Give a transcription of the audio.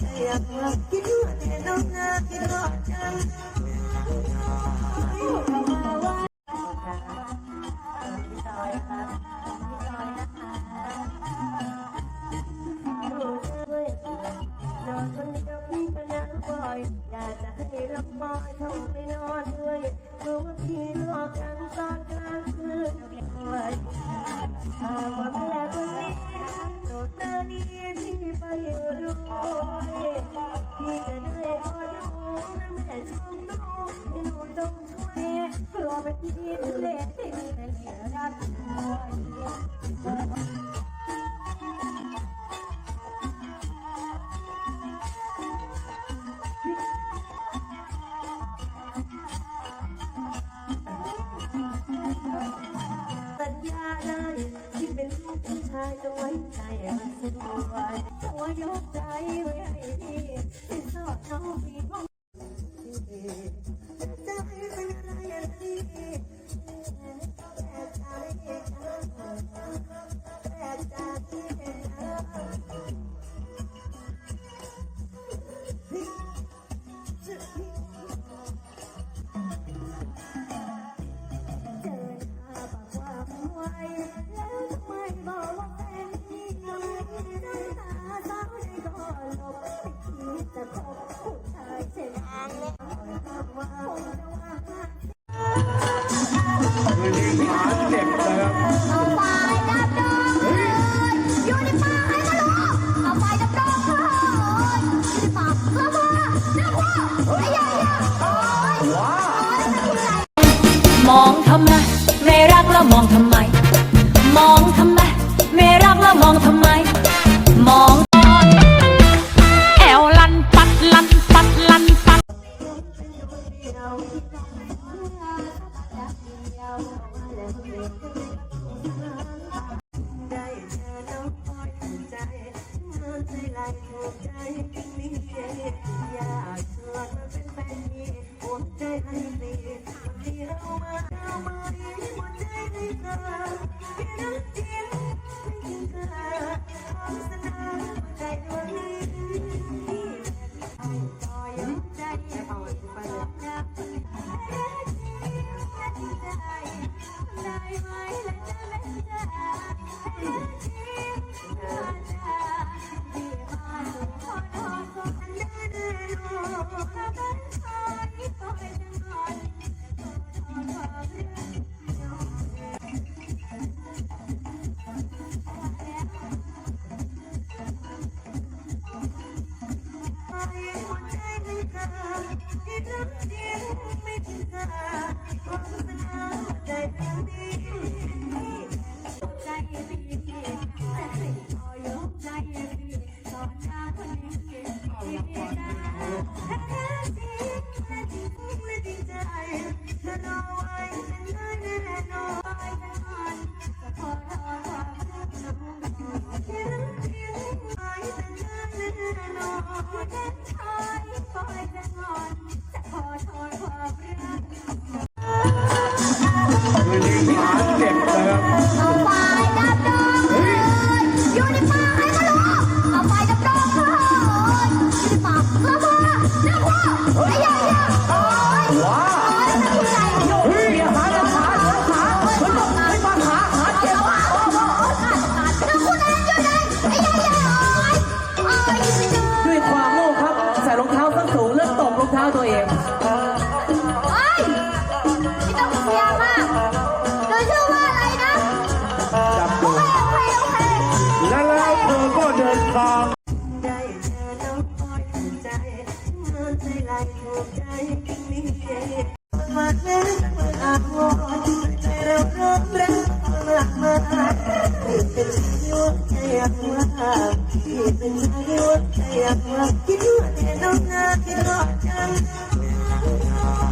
อยากหลับคิดว่าแต่น้องน่าคิดว่าจังอยากจะให้ลำบอยท่องไนอนด้วยรู้ว่าพี่รอกันตอนกลางคืนเลยถามว่า เป็นที่เล่นที่เป็นเสือรัดด้วยเป็นลูกผู้ชาไว้ใจมันสวยตัวยกใจไว้ให้พี่ที่สอดน้องพี่ มองทำไมไม่รักแล้วมองทำไม มองทำไมไม่รักแล้วมองทำไม มองแอวลันปัดลันปัดลันปัด ใจไม่เคยอยากชวน ที่รักเดียวไม่ทิ้งกันความสนาใจเพียงเดียว เท้าตัวเองเฮ้ยไม่ต้องเสียมากโดยชื่อว่าอะไรนะเแล้วเธอก็เดินทางใจว่อใจไยาแมาคิดว่าเดใจยวน้องนาคิดว่ Yeah.